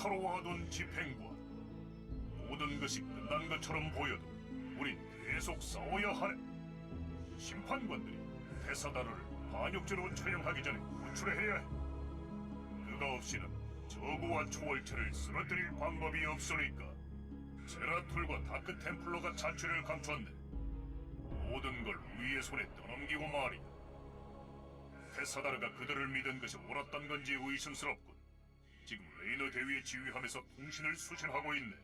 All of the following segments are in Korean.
둔 집행관. 모든 것이 끝난 것처럼 보여도 우린 계속 싸워야 하네. 심판관들이 테사다르를 반역죄로 처형하기 전에 구출해야 해. 그가 없이는 저구와 초월체를 쓰러뜨릴 방법이 없으니까. 제라툴과 다크 템플러가 자취를 감췄네. 모든 걸 우리의 손에 떠넘기고 말이야. 테사다르가 그들을 믿은 것이 옳았던 건지 의심스럽군. 레이너 대위에 지휘하면서 통신을 수신하고 있네.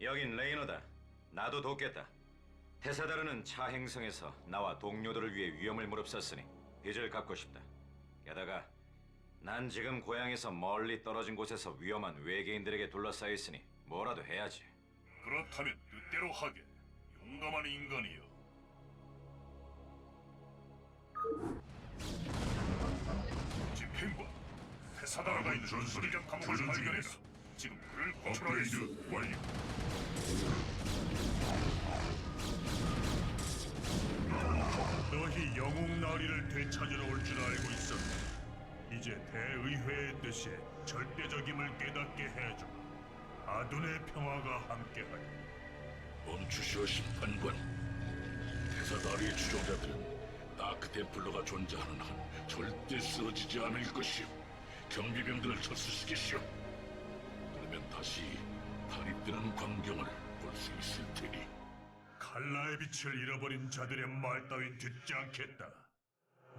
여긴 레이너다. 나도 돕겠다. 테사다르는 차 행성에서 나와 동료들을 위해 위험을 무릅썼으니 빚을 갚고 싶다. 게다가 난 지금 고향에서 멀리 떨어진 곳에서 위험한 외계인들에게 둘러싸여 있으니 뭐라도 해야지. 그렇다면 뜻대로 하게. 용감한 인간이여. 사다르가 있는 전술이적 감옥을 발견했어. 지금 그를 구출하겠어. 완료. 너희 영웅 나리를 되찾으러 올 줄 알고 있었다. 이제 대의회의 뜻에 절대적임을 깨닫게 해줘. 아둔의 평화가 함께하리. 멈추시오 심판관 테사다리의 추종자들은 다크템플러가 존재하는 한 절대 쓰러지지 않을 것이오 경비병들을 철수시키시오 그러면 다시 타립되는 광경을 볼 수 있을 테니 칼라의 빛을 잃어버린 자들의 말 따윈 듣지 않겠다.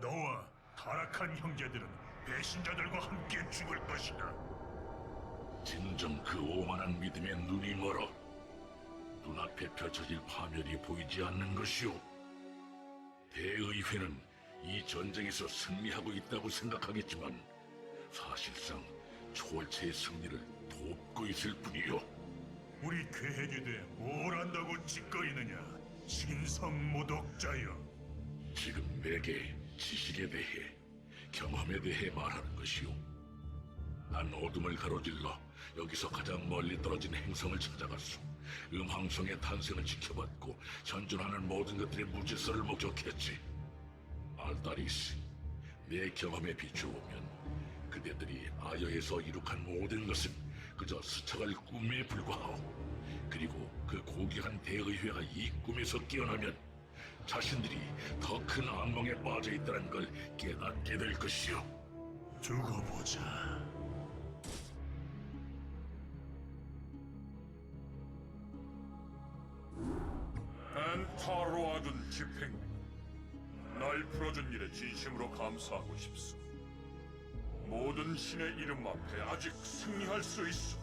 너와 타락한 형제들은 배신자들과 함께 죽을 것이다. 진정 그 오만한 믿음에 눈이 멀어 눈앞에 펼쳐질 파멸이 보이지 않는 것이오 대의회는 이 전쟁에서 승리하고 있다고 생각하겠지만 사실상 초월체의 승리를 돕고 있을 뿐이오 우리 계획에 대해 뭘 안다고 짓거리느냐? 신성 모독자여. 지금 내게 지식에 대해 경험에 대해 말하는 것이오. 난 어둠을 가로질러 여기서 가장 멀리 떨어진 행성을 찾아갔소. 음황성의 탄생을 지켜봤고 현존하는 모든 것들의 무질서를 목격했지. 알다리스, 내 경험에 비추어보면 그대들이 아여에서 이룩한 모든 것은 그저 스쳐갈 꿈에 불과하오. 그리고 그 고귀한 대의회가 이 꿈에서 깨어나면 자신들이 더 큰 악몽에 빠져 있다는 걸 깨닫게 될 것이오. 두고 보자. 엔타로아든 집행. 날 풀어준 일에 진심으로 감사하고 싶소. 모든 신의 이름 앞에 아직 승리할 수 있어.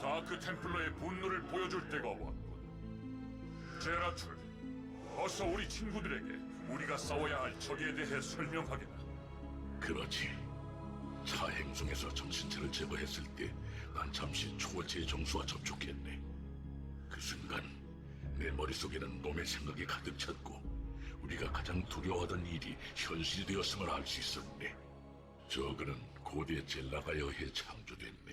다크 템플러의 분노를 보여줄 때가 왔군. 제라툴, 어서 우리 친구들에게 우리가 싸워야 할 적에 대해 설명하게나. 그렇지. 차 행성에서 정신체를 제거했을 때 난 잠시 초월체의 정수와 접촉했네. 그 순간 내 머릿속에는 놈의 생각이 가득 찼고 우리가 가장 두려워하던 일이 현실이 되었음을 알 수 있었네. 저그는 고대 젤라가에 의해 창조됐네.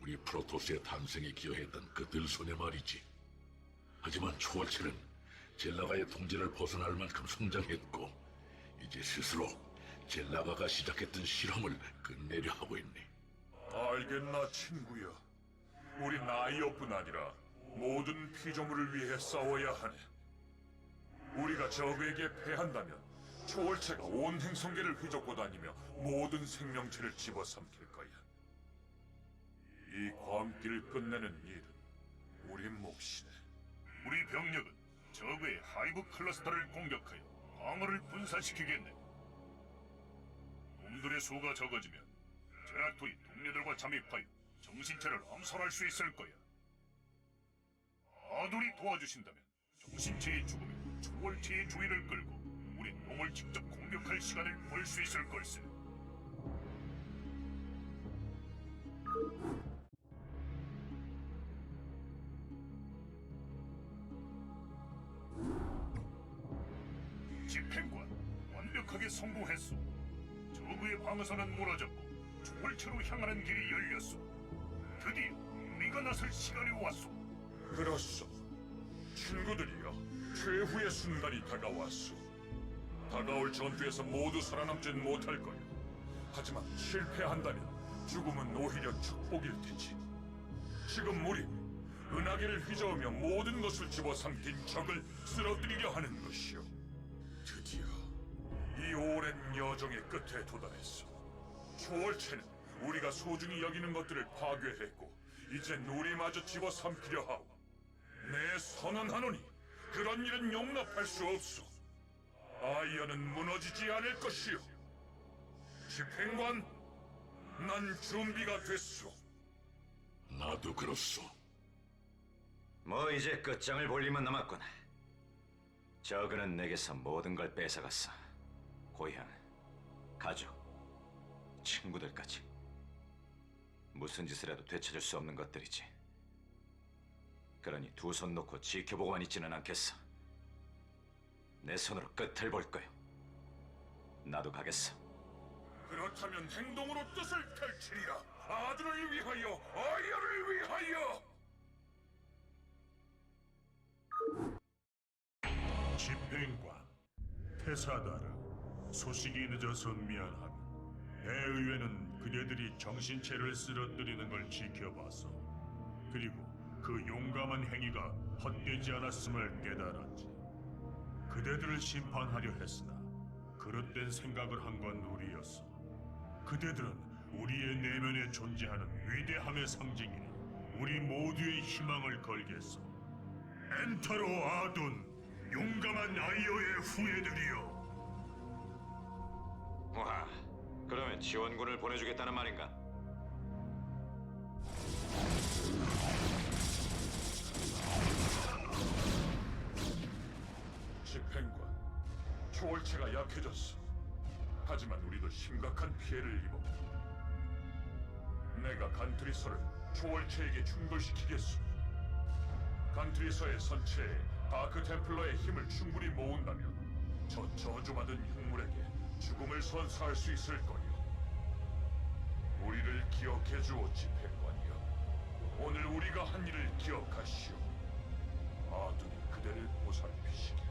우리 프로토스의 탄생에 기여했던 그 들손의 말이지. 하지만 초월체는 젤라가의 통제를 벗어날 만큼 성장했고 이제 스스로 젤라가가 시작했던 실험을 끝내려 하고 있네. 알겠나 친구야. 우리 나이어뿐 아니라 모든 피조물을 위해 싸워야 하네. 우리가 적에게 패한다면 초월체가 온 행성계를 휘젓고 다니며 모든 생명체를 집어삼킬 거야. 이 광기를 끝내는 일은 우리 몫이네. 우리 병력은 적의 하이브 클러스터를 공격하여 방어를 분산시키겠네. 놈들의 수가 적어지면 제라툴이 동료들과 잠입하여 정신체를 암살할 수 있을 거야. 아들이 도와주신다면 정신체의 죽음에 초월체의 주의를 끌고 우리 놈을 직접 공격할 시간을 벌 수 있을 걸세. 집행관 완벽하게 성공했소. 저그의 방어선은 무너졌고 초월체로 향하는 길이 열렸소. 드디어 우리가 나설 시간이 왔소. 그렇소. 친구들이여, 최후의 순간이 다가왔소. 다가올 전투에서 모두 살아남진 못할 거야. 하지만 실패한다면 죽음은 오히려 축복일 테지. 지금 우리 은하계를 휘저으며 모든 것을 집어삼킨 적을 쓰러뜨리려 하는 것이오. 드디어 이 오랜 여정의 끝에 도달했어. 초월체는 우리가 소중히 여기는 것들을 파괴했고 이젠 우리마저 집어삼키려 하오. 내 선언하노니 그런 일은 용납할 수 없소. 아이언은 무너지지 않을 것이오. 집행관, 난 준비가 됐소. 나도 그렇소. 뭐 이제 끝장을 볼 일만 남았구나. 저그는 내게서 모든 걸 뺏어갔어. 고향, 가족, 친구들까지. 무슨 짓을 해도 되찾을 수 없는 것들이지. 그러니 두 손 놓고 지켜보고만 있지는 않겠어. 내 손으로 끝을 볼 거요. 나도 가겠어. 그렇다면 행동으로 뜻을 펼치리라. 아들을 위하여, 아이언을 위하여. 집행관, 테사다르, 소식이 늦어서 미안하다. 대의회는 그대들이 정신체를 쓰러뜨리는 걸 지켜봤어. 그리고 그 용감한 행위가 헛되지 않았음을 깨달았지. 그대들을 심판하려 했으나 그릇된 생각을 한 건 우리였어. 그대들은 우리의 내면에 존재하는 위대함의 상징이니 우리 모두의 희망을 걸겠어. 엔타로 아둔, 용감한 아이오의 후예들이여. 와, 그러면 지원군을 보내주겠다는 말인가? 집행관, 초월체가 약해졌어. 하지만 우리도 심각한 피해를 입어. 내가 간트리서를 초월체에게 충돌시키겠소. 간트리서의 선체에 다크 템플러의 힘을 충분히 모은다면 저 저주받은 흉물에게 죽음을 선사할 수 있을 거요. 우리를 기억해 주오 집행관이여. 오늘 우리가 한 일을 기억하시오. 아둔이 그대를 보살피시기.